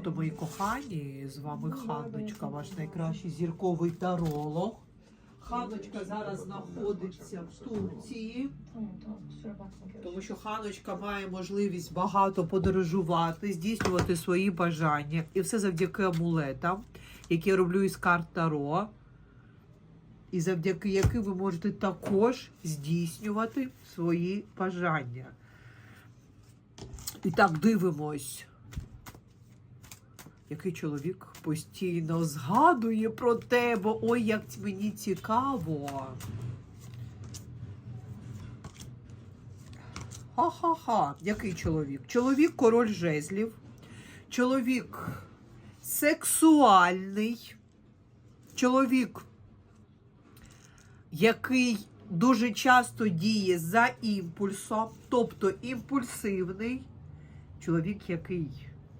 проти, мої кохані. З вами Ханночка, ваш найкращий зірковий таролог. Ханночка зараз знаходиться в Турції, тому що Ханночка має можливість багато подорожувати, здійснювати свої бажання. І все завдяки амулетам, які я роблю із карт Таро. І завдяки яким ви можете також здійснювати свої бажання. І так дивимось. Який чоловік постійно згадує про тебе. Ой, як мені цікаво. Ха-ха-ха, який чоловік? Чоловік король жезлів. Чоловік сексуальний. Чоловік, який дуже часто діє за імпульсом, тобто імпульсивний. Чоловік, який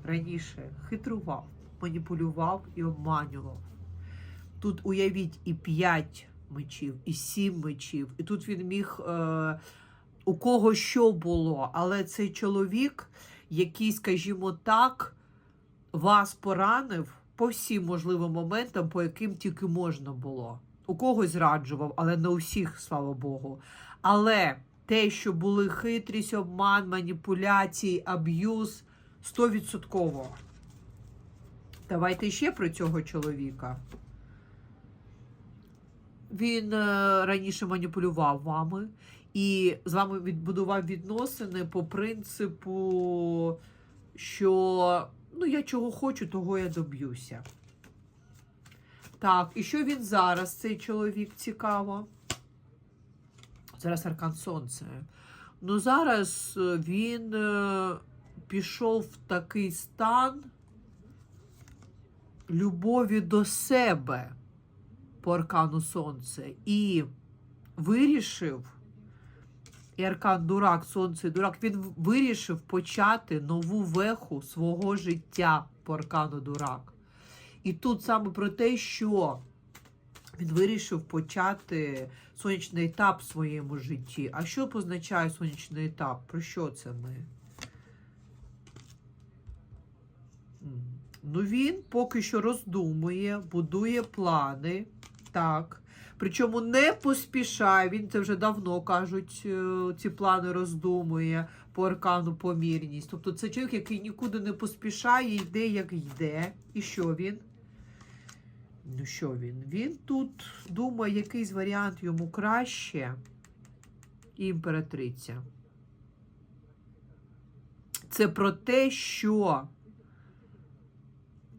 раніше хитрував, маніпулював і обманював. Тут уявіть і 5 мечів, і 7 мечів. І тут він міг е, у кого що було. Але цей чоловік, який, скажімо так, вас поранив по всім можливим моментам, по яким тільки можна було. У когось зраджував, але не у всіх, слава Богу. Але те, що були хитрість, обман, маніпуляції, аб'юз, стовідсотково. Давайте ще про цього чоловіка. Він е, раніше маніпулював вами і з вами відбудував відносини по принципу, що ну, я чого хочу, того я доб'юся. Так, і що він зараз, цей чоловік, цікаво? Зараз Аркан Сонце. Ну, зараз е, він е, пішов в такий стан любові до себе по аркану Сонце і вирішив, і аркан Дурак, Сонце Дурак, він вирішив почати нову веху свого життя по аркану Дурак. І тут саме про те, що він вирішив почати сонячний етап в своєму житті. А що позначає сонячний етап? Про що це ми? Ну, він поки що роздумує, будує плани. Так. Причому не поспішає, він це вже давно кажуть, е, ці плани роздумує по аркану помірність. Тобто це чоловік, який нікуди не поспішає, йде, як йде. І що він? Ну, що він? Він тут думає, якийсь варіант йому краще. І імператриця. Це про те, що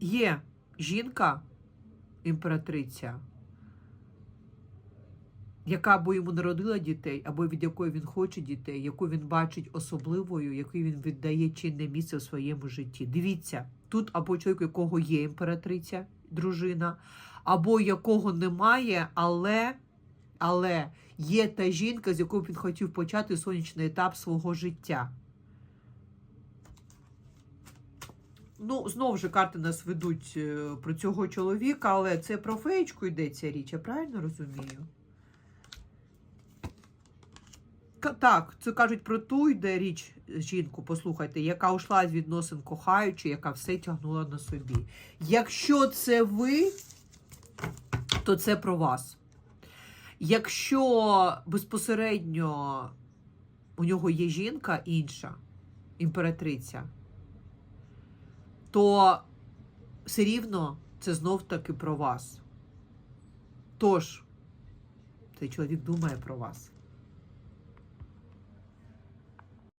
є жінка, імператриця, яка або йому народила дітей, або від якої він хоче дітей, яку він бачить особливою, якій він віддає чинне місце в своєму житті. Дивіться, тут або чоловік, якого є імператриця, дружина, або якого немає, але, але є та жінка, з якою він хотів почати сонячний етап свого життя. Ну, знову ж карти нас ведуть е, про цього чоловіка, але це про феєчку йдеться річ, я правильно розумію? Так, це кажуть про ту йде річ жінку, послухайте, яка ушла з відносин кохаючи, яка все тягнула на собі. Якщо це ви, то це про вас. Якщо безпосередньо у нього є жінка інша, імператриця, то все рівно це знов таки про вас. Тож, цей чоловік думає про вас.